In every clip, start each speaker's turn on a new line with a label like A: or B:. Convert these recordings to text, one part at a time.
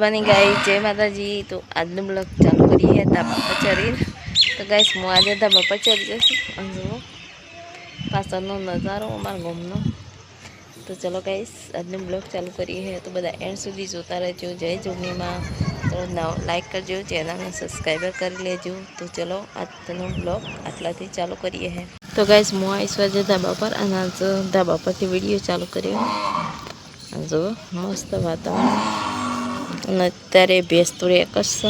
A: બની ગાઈ. જય માતાજી. તો આજનો બ્લોગ ચાલુ કરીએ. ધાબા પચારી તો ગાઈસ હું આજે ધાબા પર ચડી જશું અને જુઓ પાછળનો નજારો, અમારા ગામનો. તો ચલો ગાઈસ આજનો બ્લોગ ચાલુ કરીએ. તો બધા એન્ડ સુધી જોતા રહેજો. જય જોગણીમાં તો લાઈક કરજો. ચેનલને સબસ્ક્રાઈબર કરી લેજો. તો ચલો, આજનો બ્લોગ આટલાથી ચાલુ કરીએ હે. તો ગાઈસ હું આવીશ આજે ધાબા પર. અને આજ ધાબા પરથી વીડિયો ચાલુ કર્યો. જુઓ મસ્ત વાતાવરણ. અને અત્યારે ભેંસ તો એક જ છે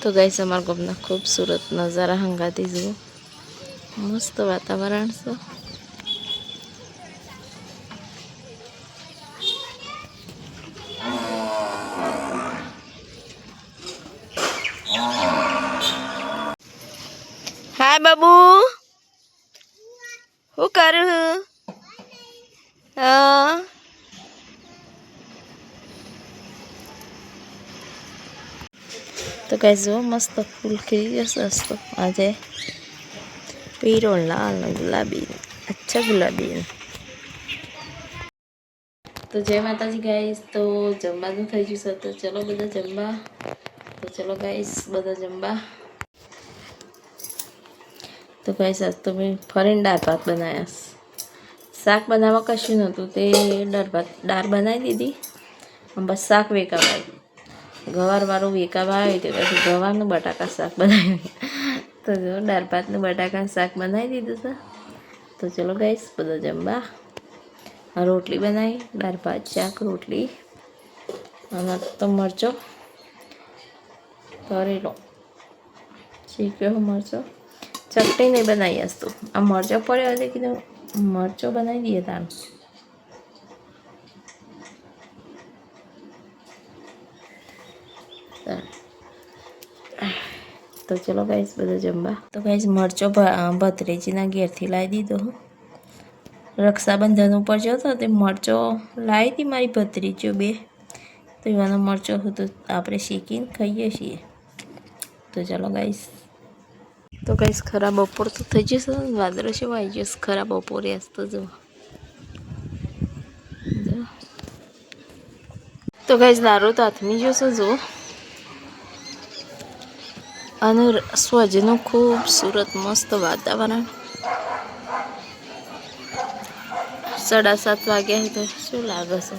A: તો ગાઈસ અમારા ગામના ખૂબસૂરત નજારા હંગાતી જુઓ મસ્ત વાતાવરણ છે હાય બાબુ શું કરું હા તો જો મસ્ત ફૂલ ખીલી જશે તો આજે પીરો લાલ ગુલાબી અચ્છા ગુલાબી તો જય માતાજી ગાઈસ તો જમવાનું થઈ ગયું છે તો ચલો બધા જમવા તો ચલો ગાઈસ બધા જમવા તો ગાઈસ આજ તો મેં ફરીને દાળ ભાત બનાવ્યા શાક બનાવવા કશું નહોતું તે દાળ ભાત દાળ બનાવી દીધી બસ શાક વેકાવાય ગવારવાળું વેકાવા આવ્યું તે પછી ગવારનું બટાકા શાક બનાવ્યું તો જો, દાળ ભાતનું બટાકા શાક બનાવી દીધું છે. તો ચલો ગઈશ બધો જમવા. રોટલી બનાવી, દાળ શાક, રોટલી, અને તો મરચો. કરેલો શીખ્યો મરચો? ચટણી નહીં બનાવી હસતું. આ મરચો પડ્યો એટલે કીધું, મરચો બનાવી દઈએ તાણ. તો ચલો ગાઈશ બધા જમવા. તો ગાઈશ મરચો ભત્રીજીના ઘેરથી લાવી દીધો રક્ષાબંધન ઉપર જતો તે મરચો લાવી હતી મારી ભત્રીજો બે. તો એવાનો મરચો હતો આપણે શીખીને ખાઈએ છીએ. તો ચાલો ગાઈશ તો ગાઈસ ખરા બપોર તો થઈ જશે વાદળો છે આવી જશે? ખરા બપોરે તો જો. તો ગાઈસ દારૂ તો હાથમી જશો જો અને સ્વજનું ખૂબસૂરત મસ્ત વાતાવરણ સાડા સાત વાગ્યા તો શું લાગે છે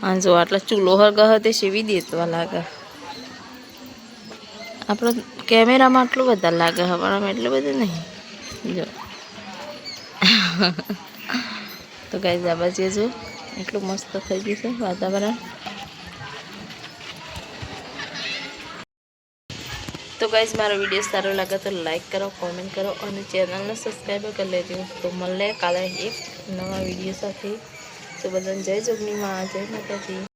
A: હા જો આટલા ચૂલો હરગા તે સેવી દેતવા લાગે આપણો કેમેરામાં આટલું બધા લાગે હવાણામાં એટલું બધું નહીં જો તો ગાઈઝ જવા જો એટલું મસ્ત થઈ ગયું છે વાતાવરણ તો ગાઈઝ મારો વીડિયો સારો લાગે તો લાઈક કરો કોમેન્ટ કરો અને ચેનલને સબસ્ક્રાઈબ કરી લેજો તો મળે કાલે એક નવા વીડિયો સાથે તો બધાને જય જોગણીમાં જય માતાજી